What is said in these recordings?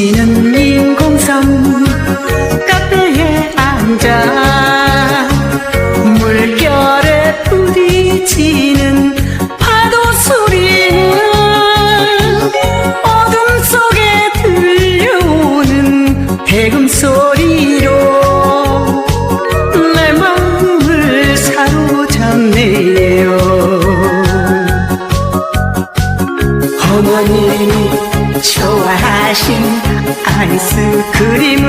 뻗어지는 인공섬 카페에 앉아 물결에 부딪히는 파도 소리는 어둠 속에 들려오는 대금 소리로 내 마음을 사로잡네요. 어머님이 좋아하신 아이스크림을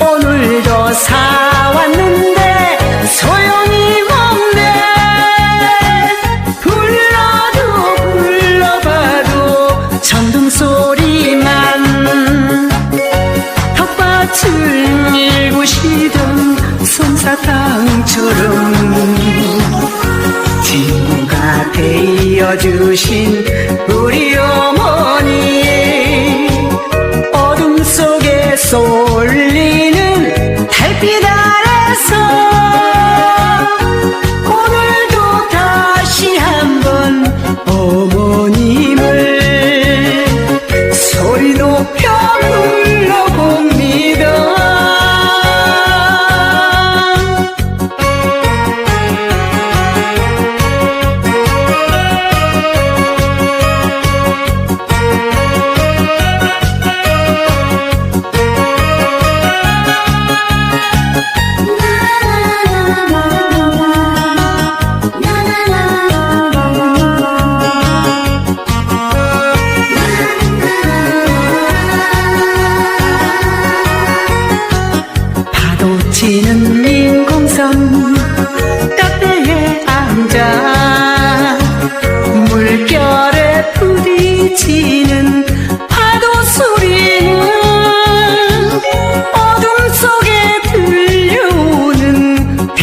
오늘도 사왔는데 소용이 없네. 불러도 불러봐도 전등 소리만 텃밭을 일구시던 솜사탕처럼 친구가 되어주신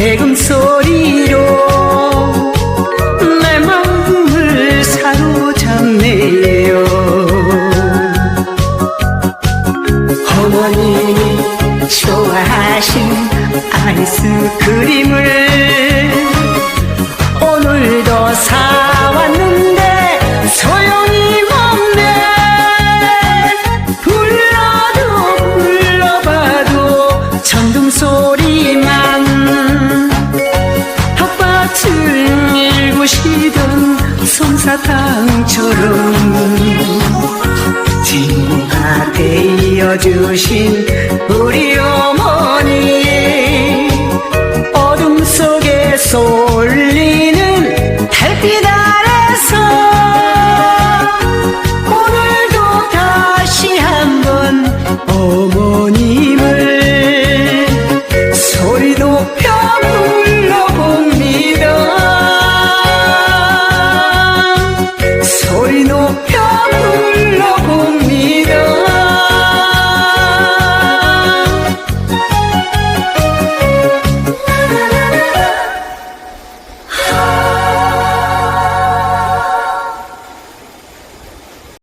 대금 소리로 내 마음을 사로잡네요. 어머님이 좋아하신 아이스크림을 오늘도 사 사탕처럼. 친구가 되어주신